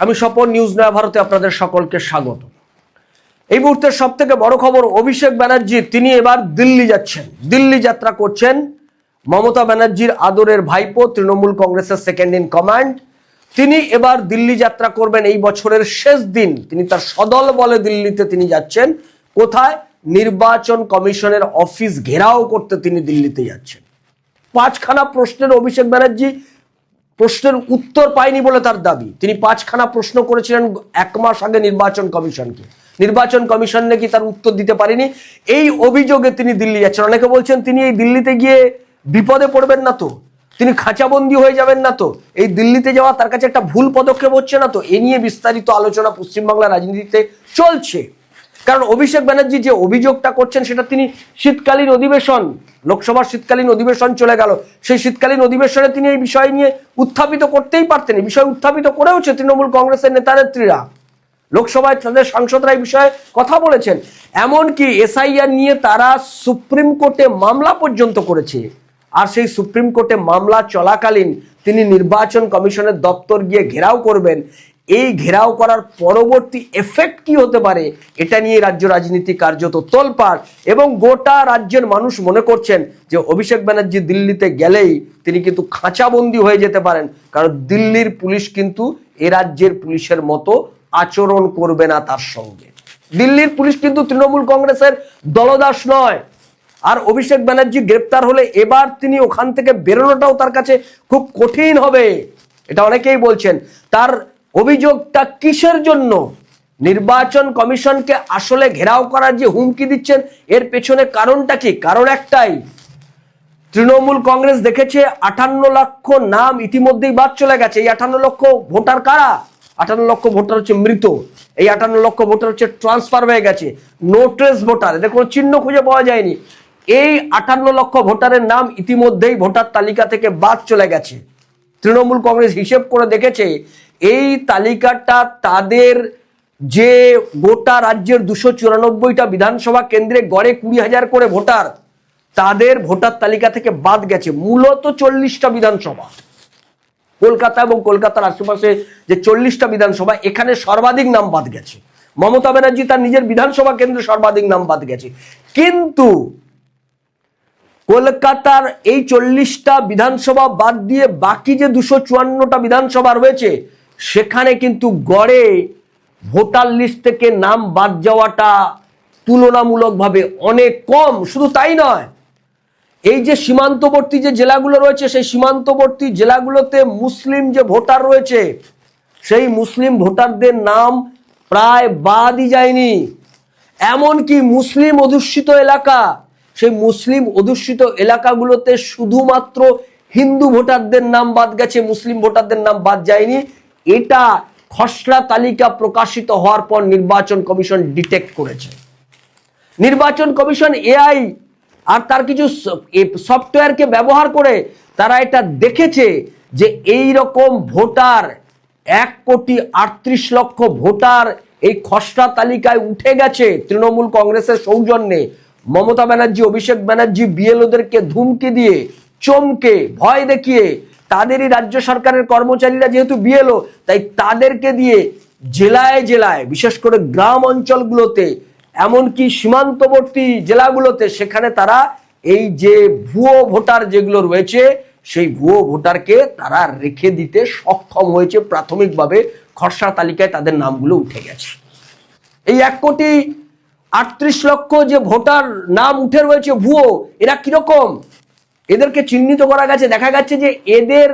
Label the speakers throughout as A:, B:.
A: আমি স্বপন নিউজ নয়া, ভারতে আপনাদের সকলকে স্বাগত। এই মুহূর্তের সব থেকে বড় খবর, অভিষেক ব্যানার্জি, তিনি এবার দিল্লি যাচ্ছেন। দিল্লি যাত্রা করছেন মমতা ব্যানার্জির আদরের ভাইপো, তৃণমূল কংগ্রেসের সেকেন্ড ইন কমান্ড তিনি এবার দিল্লি যাত্রা করবেন এই বছরের শেষ দিন। তিনি তার সদল বলে দিল্লিতে তিনি যাচ্ছেন। কোথায়? নির্বাচন কমিশনের অফিস ঘেরাও করতে তিনি দিল্লিতে যাচ্ছেন। পাঁচখানা প্রশ্নের অভিষেক ব্যানার্জি প্রশ্নের উত্তর পায়নি বলে তার দাবি। তিনি পাঁচখানা প্রশ্ন করেছিলেন এক মাস আগে নির্বাচন কমিশনকে। নির্বাচন কমিশন নাকি তার উত্তর দিতে পারেনি। এই অভিযোগে তিনি দিল্লি যাচ্ছেন। অনেকে বলছেন, তিনি এই দিল্লিতে গিয়ে বিপদে পড়বেন না তো? তিনি খাঁচাবন্দি হয়ে যাবেন না তো? এই দিল্লিতে যাওয়া তার কাছে একটা ভুল পদক্ষেপ হচ্ছে না তো? এ নিয়ে বিস্তারিত আলোচনা পশ্চিমবাংলার রাজনীতিতে চলছে। কারণ অভিষেক ব্যানার্জি যে অভিযোগটা করছেন সেটা তিনি শীতকালীন অধিবেশন, লোকসভার শীতকালীন অধিবেশন চলে গেল। সেই শীতকালীন অধিবেশনে তিনি এই বিষয় নিয়ে উত্থাপিত করতেই পারতেন এই বিষয় উত্থাপিত করেওছে তৃণমূল কংগ্রেসের নেতা নেত্রীরা। লোকসভায় তাদের সাংসদরা এই বিষয়ে কথা বলেছেন। এমনকি এসআইআর নিয়ে তারা সুপ্রিম কোর্টে মামলা পর্যন্ত করেছে। আর সেই সুপ্রিম কোর্টে মামলা চলাকালীন তিনি নির্বাচন কমিশনের দপ্তর গিয়ে ঘেরাও করবেন। এই ঘেরাও করার পরবর্তী এফেক্ট কি হতে পারে? এটা নিয়ে রাজ্য রাজনীতি কার্যত তোলপাড় এবং গোটা রাজ্যের মানুষ মনে করছেন যে অভিষেক ব্যানার্জি দিল্লিতে গেলেই তিনি কিন্তু খাঁচাবন্দি হয়ে যেতে পারেন। কারণ দিল্লির পুলিশ কিন্তু এ রাজ্যের পুলিশের মতো আচরণ করবে না তার সঙ্গে। দিল্লির পুলিশ কিন্তু তৃণমূল কংগ্রেসের দলদাস নয়। আর অভিষেক ব্যানার্জি গ্রেপ্তার হলে এবার তিনি ওখান থেকে বেরোনোটাও তার কাছে খুব কঠিন হবে। এটা অনেকেই বলছেন। তার অভিযোগটা কিসের জন্য? নির্বাচন কমিশনকে আসলে ঘেরাও করার যে হুমকি দিচ্ছেন, এর পেছনে কারণটা কি? কারণ একটাই, তৃণমূল কংগ্রেস দেখেছে আটান্ন লক্ষ নাম ইতিমধ্যেই বাদ চলে গেছে। এই আটান্ন লক্ষ ভোটার কারা? আটান্ন লক্ষ ভোটার হচ্ছে মৃত। এই আটান্ন লক্ষ ভোটার হচ্ছে ট্রান্সফার হয়ে গেছে। নো ট্রেস ভোটার, এদের কোনো চিহ্ন খুঁজে পাওয়া যায়নি। এই আটান্ন লক্ষ ভোটারের নাম ইতিমধ্যেই ভোটার তালিকা থেকে বাদ চলে গেছে। তৃণমূল কংগ্রেস হিসেব করে দেখেছে এই তালিকাটা তাদের যে গোটা রাজ্যের দুশো চুরানব্বইটা বিধানসভা কেন্দ্রে গড়ে কুড়ি হাজার করে ভোটার, তাদের ভোটার তালিকা থেকে বাদ গেছে। মূলত চল্লিশটা বিধানসভা। কলকাতা এবং কলকাতার আশেপাশে যে চল্লিশটা বিধানসভা, এখানে সর্বাধিক নাম বাদ গেছে। মমতা ব্যানার্জি তার নিজের বিধানসভা কেন্দ্রে সর্বাধিক নাম বাদ গেছে। কিন্তু কলকাতার এই চল্লিশটা বিধানসভা বাদ দিয়ে বাকি যে দুশো চুয়ান্নটা বিধানসভা রয়েছে সেখানে কিন্তু গড়ে ভোটার লিস্ট থেকে নাম বাদ যাওয়াটা তুলনামূলকভাবে অনেক কম। শুধু তাই নয়, এই যে সীমান্তবর্তী যে জেলাগুলো রয়েছে, সেই সীমান্তবর্তী জেলাগুলোতে মুসলিম যে ভোটার রয়েছে, সেই মুসলিম ভোটারদের নাম প্রায় বাদই যায়নি। এমনকি মুসলিম অধ্যুষিত এলাকা, সেই মুসলিম অধ্যুষিত এলাকাগুলোতে শুধুমাত্র হিন্দু ভোটারদের নাম বাদ গেছে, মুসলিম ভোটারদের নাম বাদ যায়নি। এটা খসড়া তালিকা প্রকাশিত হওয়ার পর নির্বাচন কমিশন ডিটেক্ট করেছে। নির্বাচন কমিশন এআই আর তার কিছু সফটওয়্যারকে ব্যবহার করে তারা এটা দেখেছে যে এই রকম ভোটার এক কোটি আটত্রিশ লক্ষ ভোটার এই খসড়া তালিকায় উঠে গেছে তৃণমূল কংগ্রেসের সৌজন্যে। মমতা ব্যানার্জি, অভিষেক ব্যানার্জি, বিএলওদেরকে ধুমকি দিয়ে, চমকে, ভয় দেখিয়ে তাদেরই রাজ্য সরকারের কর্মচারীরা যেহেতু বিএলও, তাই তাদেরকে দিয়ে জেলায় জেলায়, বিশেষ করে গ্রাম অঞ্চলগুলোতে, এমনকি সীমান্তবর্তী জেলাগুলোতে, সেখানে তারা এই যে ভুয়ো ভোটার যেগুলো রয়েছে, সেই ভুয়ো ভোটারকে তারা রেখে দিতে সক্ষম হয়েছে প্রাথমিকভাবে। খসড়া তালিকায় তাদের নামগুলো উঠে গেছে। এই এক কোটি আটত্রিশ লক্ষ যে ভোটার নাম উঠে রয়েছে ভুয়ো, এরা কীরকম? এদেরকে চিহ্নিত করা গেছে। দেখা যাচ্ছে যে এদের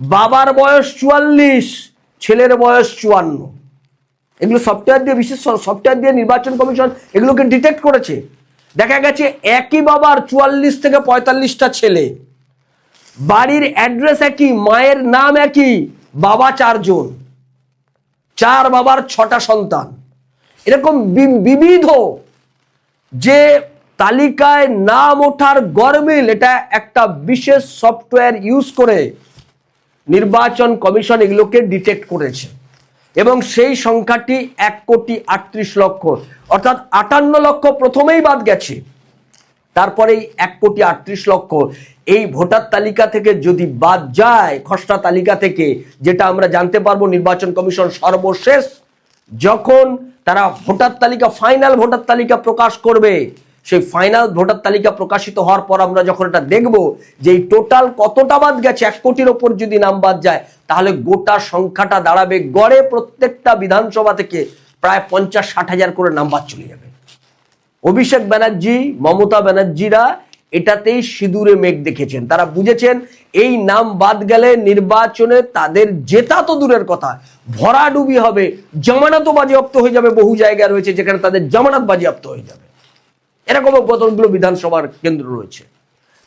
A: বাবার বয়স চুয়াল্লিশ, ছেলের বয়স চুয়ান্ন। এগুলো সফটওয়্যার দিয়ে বিশেষ সফটওয়্যার দিয়ে নির্বাচন কমিশন এগুলোকে ডিটেক্ট করেছে। দেখা গেছে একই বাবার চুয়াল্লিশ থেকে পঁয়তাল্লিশটা ছেলে। বাড়ির অ্যাড্রেস একই, মায়ের নাম একই, বাবা চারজন। চার বাবার ছটা সন্তান। এরকম বিবিধ যে তালিকায় নাম ওঠার গরমিল, এটা একটা বিশেষ সফটওয়্যার ইউজ করে নির্বাচন কমিশন এগুলোকে ডিটেক্ট করেছে। এবং সেই সংখ্যাটি এক কোটি আটত্রিশ লক্ষ, অর্থাৎ আটান্ন লক্ষ প্রথমেই বাদ গেছে। তারপরেই এক কোটি আটত্রিশ লক্ষ। এই ভোটার তালিকা থেকে যদি বাদ যায়, খসড়া তালিকা থেকে, যেটা আমরা জানতে পারব নির্বাচন কমিশন সর্বশেষ, যখন তারা ভোটার তালিকা ফাইনাল ভোটার তালিকা প্রকাশ করবে সেই ফাইনাল ভোটার তালিকা প্রকাশিত হওয়ার পর আমরা যখন এটা দেখব যে এই টোটাল কতটা বাদ গেছে, এক কোটির ওপর যদি নাম বাদ যায়, তাহলে গোটা সংখ্যাটা দাঁড়াবে গড়ে প্রত্যেকটা বিধানসভা থেকে প্রায় পঞ্চাশ, ষাট হাজার করে নাম বাদ চলে যাবে। অভিষেক ব্যানার্জি, মমতা ব্যানার্জিরা এটাতেই সিঁদুরে মেঘ দেখেছেন। তারা বুঝেছেন এই নাম বাদ গেলে নির্বাচনে তাদের জেতা তো দূরের কথা। ভরাডুবি হবে, জামানাতও বাজেয়াপ্ত হয়ে যাবে বহু জায়গায় রয়েছে যেখানে তাদের জামানাত বাজেয়াপ্ত হয়ে যাবে। এরকমও কতগুলো বিধানসভার কেন্দ্র রয়েছে।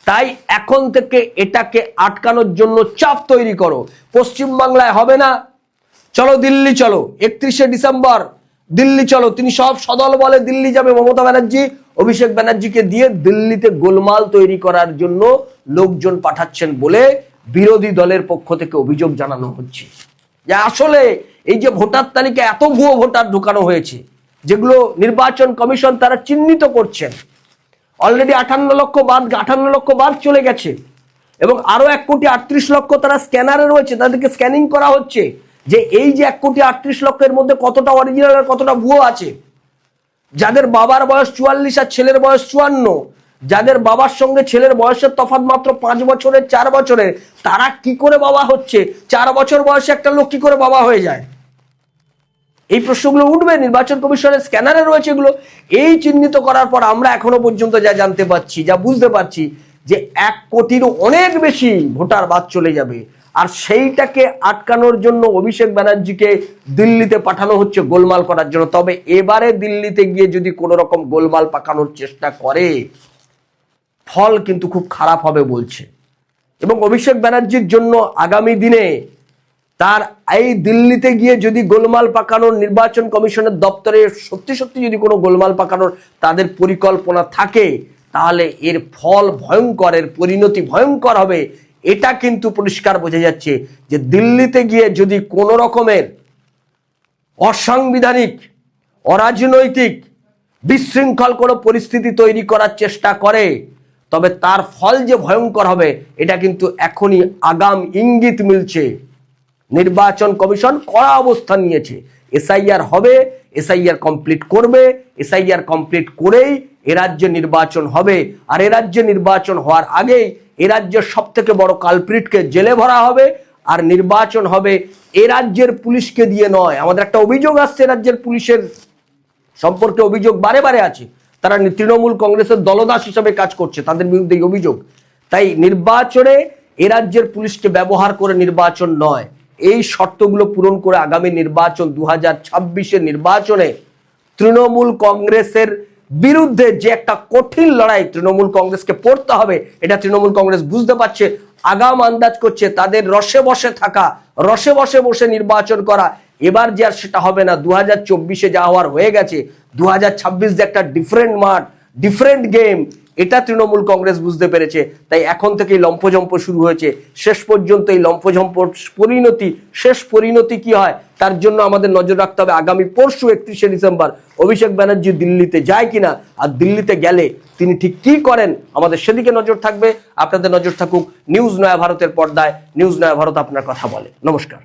A: তাই এখন থেকে এটাকে আটকানোর জন্য চাপ তৈরি করো। পশ্চিমবাংলায় হবে না। চলো দিল্লি চলো, একত্রিশে ডিসেম্বর, দিল্লি চলো। তিনি সব সদল বলে দিল্লি যাবে। মমতা ব্যানার্জি, অভিষেক ব্যানার্জিকে দিয়ে দিল্লিতে গোলমাল তৈরি করার জন্য লোকজন পাঠাচ্ছেন বলে বিরোধী দলের পক্ষ থেকে অভিযোগ জানানো হচ্ছে। যে আসলে এই যে ভোটার তালিকা, এত ভুয়ো ভোটার ঢুকানো হয়েছে। যেগুলো নির্বাচন কমিশন তারা চিহ্নিত করছেন। অলরেডি আঠান্ন লক্ষ বাদ, আঠান্ন লক্ষ বাদ চলে গেছে। এবং আরও এক কোটি আটত্রিশ লক্ষ তারা স্ক্যানারে রয়েছে। তাদেরকে স্ক্যানিং করা হচ্ছে যে এই যে এক কোটি আটত্রিশ লক্ষের মধ্যে কতটা অরিজিনাল আর কতটা ভুয়ো আছে। যাদের বাবার বয়স চুয়াল্লিশ আর ছেলের বয়স চুয়ান্ন, যাদের বাবার সঙ্গে ছেলের বয়সের তফাত মাত্র পাঁচ বছরের, চার বছরের, তারা কি করে বাবা হচ্ছে? চার বছর বয়সে একটা লোক কি করে বাবা হয়ে যায়? এই প্রশ্নগুলো উঠবে, নির্বাচন কমিশনের স্ক্যানারে রয়েছে এগুলো। এই চিহ্নিত করার পর আমরা এখনও পর্যন্ত যা জানতে পারছি, যা বুঝতে পারছি, যে এক কোটিরও অনেক বেশি ভোটার বাদ চলে যাবে। আর সেইটাকে আটকানোর জন্য অভিষেক ব্যানার্জিকে দিল্লিতে পাঠানো হচ্ছে গোলমাল করার জন্য। তবে এবারে দিল্লিতে গিয়ে যদি কোনো রকম গোলমাল পাকানোর চেষ্টা করে, ফল কিন্তু খুব খারাপ হবে বলছে। এবং অভিষেক ব্যানার্জির জন্য আগামী দিনে তার এই দিল্লিতে গিয়ে যদি গোলমাল পাকানোর নির্বাচন কমিশনের দপ্তরে সত্যি সত্যি যদি কোনো গোলমাল পাকানোর তাদের পরিকল্পনা থাকে, তাহলে এর ফল ভয়ঙ্কর, এর পরিণতি ভয়ঙ্কর হবে। এটা কিন্তু পরিষ্কার বোঝা যাচ্ছে যে দিল্লিতে গিয়ে যদি কোনো রকমের অসাংবিধানিক, অরাজনৈতিক বিশৃঙ্খল কোনো পরিস্থিতি তৈরি করার চেষ্টা করে, তবে তার ফল যে ভয়ঙ্কর হবে, এটা কিন্তু এখনই আগাম ইঙ্গিত মিলছে। নির্বাচন কমিশন কড়া অবস্থান নিয়েছে। এসআইআর হবে, এসআইআর কমপ্লিট করবে, এসআইআর কমপ্লিট করেই রাজ্যে নির্বাচন হবে। আর রাজ্যে নির্বাচন হওয়ার আগেই রাজ্যের সব থেকে বড় কালপ্রিটকে জেলে ভরা হবে। আর নির্বাচন হবে এ রাজ্যের পুলিশকে দিয়ে নয়। আমাদের একটা অভিযোগ আসছে রাজ্যের পুলিশের সম্পর্কে অভিযোগ বারে বারে আছে। তারা তৃণমূল কংগ্রেসের দলদাস হিসাবে কাজ করছে, তাদের বিরুদ্ধে অভিযোগ। তাই নির্বাচনে এ রাজ্যের পুলিশকে ব্যবহার করে নির্বাচন নয়। এই শর্তগুলো পূরণ করে আগামী নির্বাচন দু হাজার নির্বাচনে তৃণমূল কংগ্রেসের বিরুদ্ধে যে একটা কঠিন লড়াই তৃণমূল কংগ্রেসকে পড়তে হবে, এটা তৃণমূল কংগ্রেস বুঝতে পারছে, আগাম আন্দাজ করছে, তাদের রসে বসে থাকা, রসে বসে বসে নির্বাচন করা, এবার যে আর সেটা হবে না দু হাজার চব্বিশে যা হওয়ার হয়ে গেছে দু হাজার ছাব্বিশ যে একটা ডিফারেন্ট মাঠ ডিফারেন্ট গেম এটা তৃণমূল কংগ্রেস বুঝতে পেরেছে। তাই এখন থেকেই লম্ফজম্প শুরু হয়েছে। শেষ পর্যন্ত এই লম্ফজম্প পরিণতি, শেষ পরিণতি কি হয়, তার জন্য আমাদের নজর রাখতে হবে আগামী পরশু একত্রিশে ডিসেম্বর। অভিষেক ব্যানার্জি দিল্লিতে যায় কিনা আর দিল্লিতে গেলে তিনি ঠিক কি করেন, আমাদের সেদিকে নজর থাকবে। আপনাদের নজর থাকুক নিউজ নয়া ভারতের পর্দায়। নিউজ নয়া ভারত আপনার কথা বলে। নমস্কার।